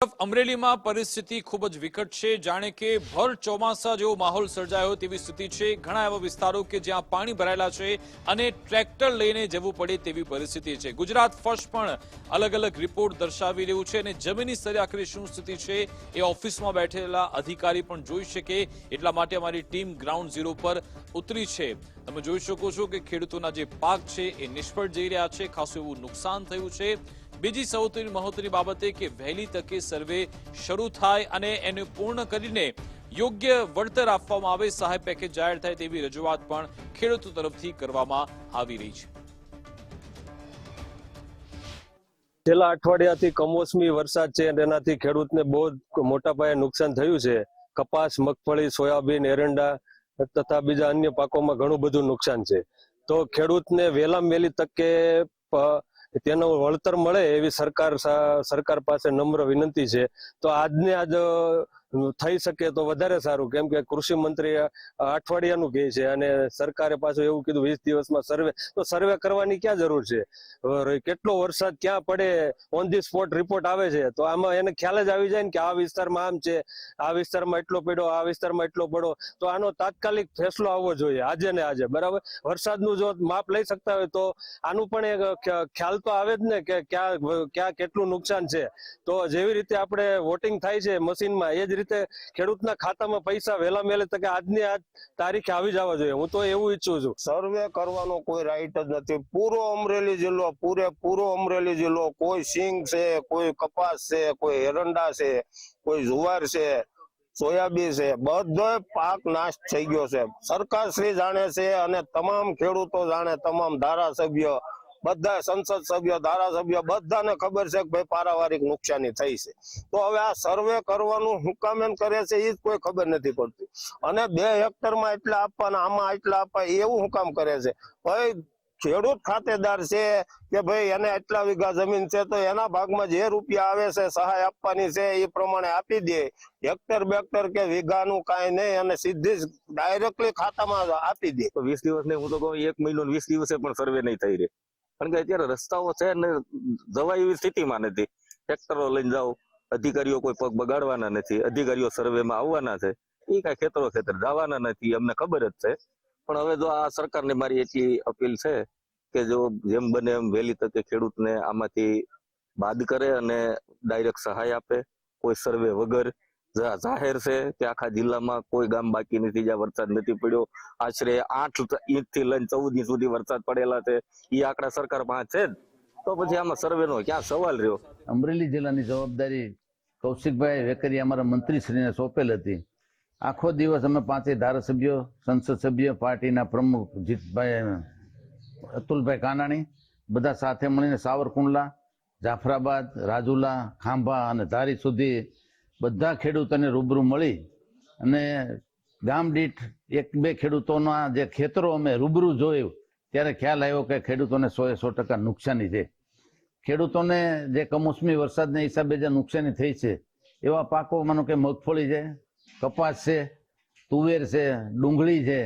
અમરેલીમાં પરિસ્થિતિ ખૂબ જ વિકટ છે. જાણે કે ભર ચોમાસા જેવો માહોલ સર્જાયો તેવી સ્થિતિ છે. ઘણા એવા વિસ્તારો કે જ્યાં પાણી ભરાયેલા છે અને ટ્રેક્ટર લઈને જવું પડે તેવી પરિસ્થિતિ છે. ગુજરાત ફર્સ્ટ પણ અલગ અલગ રિપોર્ટ દર્શાવી રહ્યું છે અને જમીની સ્તરે આખરે શું સ્થિતિ છે એ ઓફિસમાં બેઠેલા અધિકારી પણ જોઈ શકે. એટલા માટે અમારી ટીમ ગ્રાઉન્ડ ઝીરો પર ઉતરી છે. તમે જોઈ શકો છો કે ખેડૂતોના જે પાક છે એ નિષ્ફળ જઈ રહ્યા છે. ખાસું એવું નુકસાન થયું છે. બીજી સૌથી મહત્વની બાબતે કે વહેલી તકે સર્વે શરૂ થાય અને એને પૂર્ણ કરીને યોગ્ય વળતર આપવામાં આવે, સહાય પેકેજ જાહેર થાય તેવી રજૂઆત પણ ખેડૂતો તરફથી કરવામાં આવી રહી છે. છેલ્લા અઠવાડિયાથી કમોસમી વરસાદ છે અને એનાથી ખેડૂતને બહુ મોટા પાયે નુકસાન થયું છે. કપાસ, મગફળી, સોયાબીન, એરંડા તથા બીજા અન્ય પાકોમાં ઘણું બધું નુકસાન છે. તો ખેડૂતને વહેલામાં વહેલી તકે તેનું વળતર મળે એવી સરકાર સરકાર પાસે નમ્ર વિનંતી છે. તો આજને આજ થઈ શકે તો વધારે સારું. કેમ કે કૃષિ મંત્રી અઠવાડિયાનું કહે છે અને સરકારે પાછું એવું કીધું વીસ દિવસમાં સર્વે. તો સર્વે કરવાની ક્યાં જરૂર છે? કેટલો વરસાદ ક્યાં પડે? ઓન ધી સ્પોટ રિપોર્ટ આવે છે. તો આમાં એને ખ્યાલ જ આવી જાય ને કે આ વિસ્તારમાં આમ છે, આ વિસ્તારમાં એટલો પડ્યો, આ વિસ્તારમાં એટલો પડો તો આનો તાત્કાલિક ફેસલો આવવો જોઈએ, આજે ને આજે. બરાબર? વરસાદનું જો માપ લઈ શકતા હોય તો આનું પણ એક ખ્યાલ તો આવે જ ને કે ક્યાં ક્યાં કેટલું નુકસાન છે. તો જેવી રીતે આપણે વોટિંગ થાય છે મશીનમાં, એ જ રીતે ખેડૂતના ખાતામાં પૈસા વહેલા વહેલે તકે આજની આજ તારીખે આવી જવા જોઈએ. હું તો એવું ઈચ્છું છું. સર્વે કરવાનો કોઈ રાઈટ જ નથી. પૂરો અમરેલી જિલ્લો, પૂરેપૂરો અમરેલી જિલ્લો. કોઈ સિંગ છે, કોઈ કપાસ છે, કોઈ એરંડા છે, કોઈ જુવાર છે, સોયાબીન છે. બધો પાક નાશ થઈ ગયો છે. સરકાર શ્રી જાણે છે અને તમામ ખેડૂતો જાણે, તમામ ધારાસભ્ય બધા સંસદ સભ્ય, ધારાસભ્ય બધાને ખબર છે કે ભાઈ પારાવારિક નુકસાની થઈ છે. તો હવે આ સર્વે કરવાનું હું એમ કરે છે એ જ કોઈ ખબર નથી પડતી. અને બે હેક્ટરમાં એટલા આપવાના, આમાં એટલા આપવા એવું હું કરે છે? ભાઈ ખેડૂત ખાતેદાર છે કે ભાઈ એને એટલા વીઘા જમીન છે તો એના ભાગમાં જે રૂપિયા આવે છે, સહાય આપવાની છે એ પ્રમાણે આપી દે. હેક્ટર બેક્ટર કે વીઘાનું કાંઈ નહીં અને સીધી જ ડાયરેક્ટલી ખાતામાં આપી દે. તો વીસ દિવસ નહીં હું તો કહું, એક મહિનો વીસ દિવસે પણ સર્વે નહીં થઈ રહે. કારણ કે અત્યારે રસ્તાઓ છે ને જવાય એવી સ્થિતિમાં નથી. ટ્રેક્ટરો લઈને જાઓ, અધિકારીઓ કોઈ પગ બગાડવાના નથી, અધિકારીઓ સર્વેમાં આવવાના છે એ કાંઈ ખેતરો ખેતર જવાના નથી, અમને ખબર જ છે. પણ હવે જો આ સરકારને મારી એટલી અપીલ છે કે જો જેમ બને એમ વહેલી તકે ખેડૂતને આમાંથી બાદ કરે અને ડાયરેક્ટ સહાય આપે, કોઈ સર્વે વગર જાહેર છે કે આખા જિલ્લામાં કોઈ ગામ બાકી નથી, જ્યાં વરસાદ નથી પડ્યો. આશરે આઠ ઇંચથી લઈને ચૌદ ઇંચ સુધી વરસાદ પડેલા છે. એ આંકડા સરકાર પાસે છે તો પછી આમાં સર્વે નો ક્યાં સવાલ રહ્યો? અમરેલી જિલ્લાની જવાબદારી કૌશિકભાઈ વેકરી અમારા મંત્રીશ્રીને સોંપેલ હતી. આખો દિવસ અમે પાંચેય ધારાસભ્યો, સંસદ સભ્ય, પાર્ટીના પ્રમુખ જીતભાઈ, અતુલભાઈ કાનાણી, બધા સાથે મળીને સાવરકુંડલા, જાફરાબાદ, રાજુલા, ખાંભા અને ધારી સુધી બધા ખેડૂતોને રૂબરૂ મળી અને ગામ દીઠ એક બે ખેડૂતોના જે ખેતરો અમે રૂબરૂ જોયું, ત્યારે ખ્યાલ આવ્યો કે ખેડૂતોને સો સો ટકા નુકસાની છે. ખેડૂતોને જે કમોસમી વરસાદના હિસાબે જે નુકસાની થઈ છે, એવા પાકો માનો કે મગફળી છે, કપાસ છે, તુવેર છે, ડુંગળી છે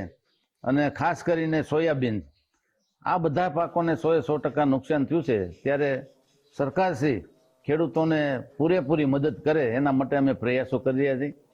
અને ખાસ કરીને સોયાબીન. આ બધા પાકોને સો એ સો ટકા નુકસાન થયું છે. ત્યારે સરકારશ્રી ખેડૂતોને પૂરેપૂરી મદદ કરે એના માટે અમે પ્રયાસો કરી રહ્યા છીએ.